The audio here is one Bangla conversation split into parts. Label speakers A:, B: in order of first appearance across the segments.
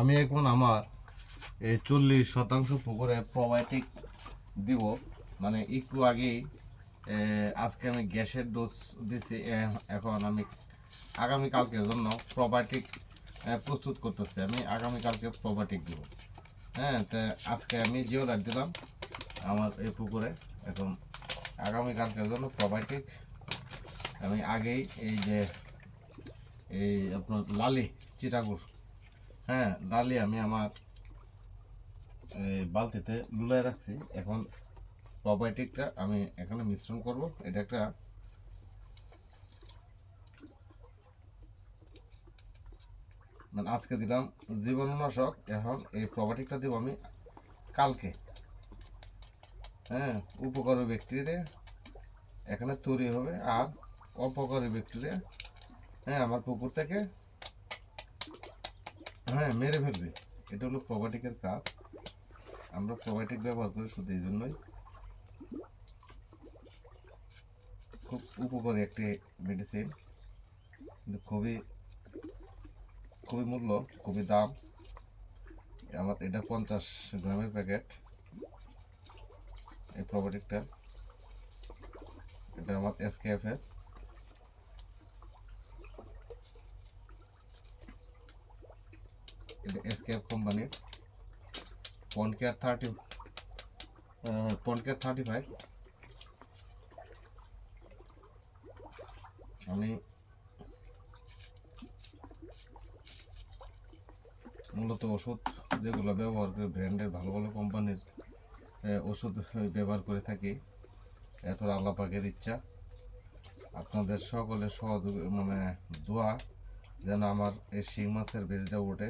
A: আমি এখন আমার এই চল্লিশ শতাংশ পুকুরে প্রোবায়োটিক দিব। মানে একটু আগেই আজকে আমি গ্যাসের ডোজ দিছি এখন আমি আগামীকালকের জন্য প্রোবায়োটিক প্রস্তুত করতেছি। আমি আগামীকালকে প্রোবায়োটিক দিব। হ্যাঁ তা আজকে আমি জিওলার দিলাম আমার এই পুকুরে। এখন আগামীকালকের জন্য প্রোবায়োটিক আমি আগেই এই যে, এই আপনার লালি চিটাগুড় হ্যাঁ লালি আমি আমার বালতিতে লুলায় রাখছি। এখন প্রোবায়োটিকটা আমি এখানে মিশ্রণ করব। এটা একটা মানে আজকে দিলাম জীবাণুনাশক। এখন এই প্রোবায়োটিকটা দেবো আমি কালকে। হ্যাঁ উপকারী ব্যাকটেরিয়া। এখানে তৈরি হবে আর অপকারী ব্যাকটেরিয়া। হ্যাঁ আমার পুকুর থেকে হ্যাঁ মেরে ফেলবে। এটা হলো প্রোবায়োটিকের কাজ। আমরা প্রোবায়োটিক ব্যবহার করি শুধু এই জন্যই। খুব উপকারী একটি মেডিসিন কিন্তু খুবই খুবই মূল্য, খুবই দাম। আমার, এটা পঞ্চাশ গ্রামের প্যাকেট। এই প্রোবায়োটিকটা এটা আমার এসকেএফ এটা এসকেএফ কোম্পানির Pon care thirty Pon care thirty five আমি মূলত ওষুধ যেগুলো ব্যবহার করে ব্র্যান্ডের ভালো ভালো কোম্পানির ওষুধ ব্যবহার করে থাকি, এরপর আল্লাহ পাকের ইচ্ছা। আপনাদের সকলের সহযোগ মানে দোয়া যেন আমার এই শিং মাছের বেজটা ওঠে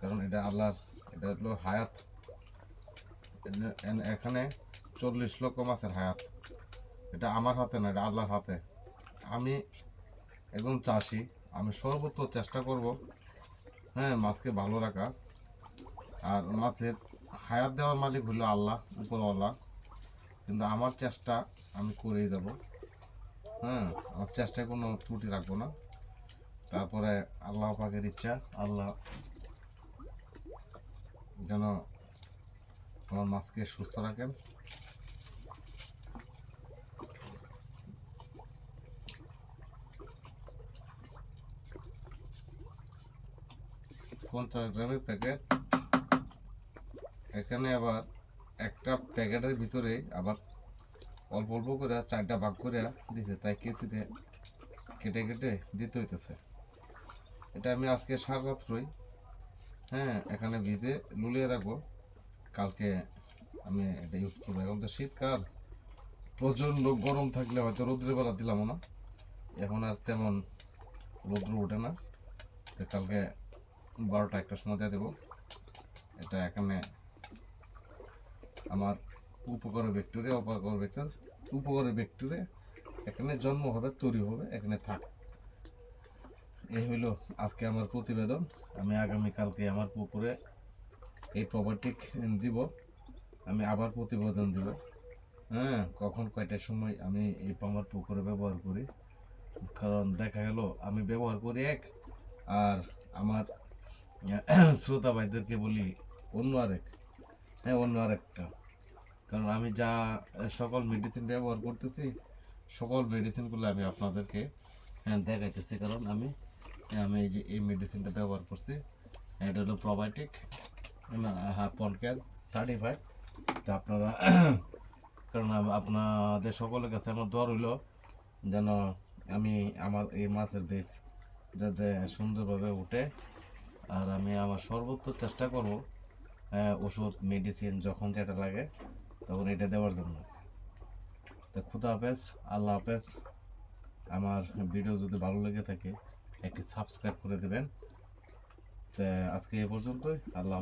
A: কারণ এটা আল্লাহর, এটা হলো হায়াত। এখানে চল্লিশ লক্ষ মাছের হায়াত। এটা আমার হাতে না, এটা আল্লাহর হাতে। আমি একজন চাষি, আমি সর্বোচ্চ চেষ্টা করব হ্যাঁ মাছকে ভালো রাখা। আর মাছের হায়াত দেওয়ার মালিক হলো আল্লাহ, উপরওয়ালা। কিন্তু আমার চেষ্টা আমি করেই যাব। হ্যাঁ আমার চেষ্টায় কোনো ত্রুটি রাখব না। তারপরে আল্লাহ পাকের ইচ্ছা, আল্লাহ যেন আমার মাছকে সুস্থ রাখেন। পঞ্চাশ গ্রামের প্যাকেট। এখানে আবার একটা প্যাকেটের ভিতরে আবার অল্প অল্প করে চারটা ভাগ করে দিছে, তাই কেজিতে কেটে কেটে দিতে হইতেছে। এটা আমি আজকে সারা রাত্রই হ্যাঁ এখানে ভিজে লুলিয়ে রাখব। কালকে আমি এটা ইউজ করব। এখন তো শীতকাল, প্রচণ্ড গরম থাকলে হয়তো রৌদ্রের বেলা দিলাম না। এখন আর তেমন রৌদ্র ওঠে না। তো কালকে বারোটা একটা সময় দিয়ে দেবো। এটা এখানে আমার উপকারী ব্যাকটেরিয়া অপকারী ব্যাকটেরিয়া উপকারী ব্যাকটেরিয়া এখানে জন্ম হবে, তৈরি হবে, এখানে থাক এই হইল আজকে আমার প্রতিবেদন। আমি আগামীকালকে আমার পুকুরে এই প্রপার্টি দিব। আমি আবার প্রতিবেদন দিব। হ্যাঁ কখন কয়টার সময় আমি এই আমার পুকুরে ব্যবহার করি? কারণ দেখা গেল, আমি ব্যবহার করি এক, আর আমার শ্রোতা ভাইদেরকে বলি অন্য আরেক। হ্যাঁ অন্য আরেকটা। কারণ আমি যা সকল মেডিসিন ব্যবহার করতেছি, সকল মেডিসিনগুলো আমি আপনাদেরকে হ্যাঁ দেখাইতেছি। কারণ আমি আমি এই যে, এই মেডিসিনটা ব্যবহার করছি। এটা হলো প্রোবায়োটিক হ্যাঁ পনকেয়ার থার্টি ফাইভ তা আপনারা, কারণ আপনাদের সকলের কাছে আমার দর হইল যেন আমি আমার এই মাছের বীজ যাতে সুন্দরভাবে উঠে। আর আমি আমার সর্বোচ্চ চেষ্টা করব ওষুধ মেডিসিন যখন যেটা লাগে, তখন এটা দেওয়ার জন্য। তো খুদা হাফেজ, আল্লাহ হাফেজ। আমার ভিডিও যদি ভালো লেগে থাকে একটি সাবস্ক্রাইব করে দেবেন। তো আজকে এ পর্যন্তই। আল্লাহ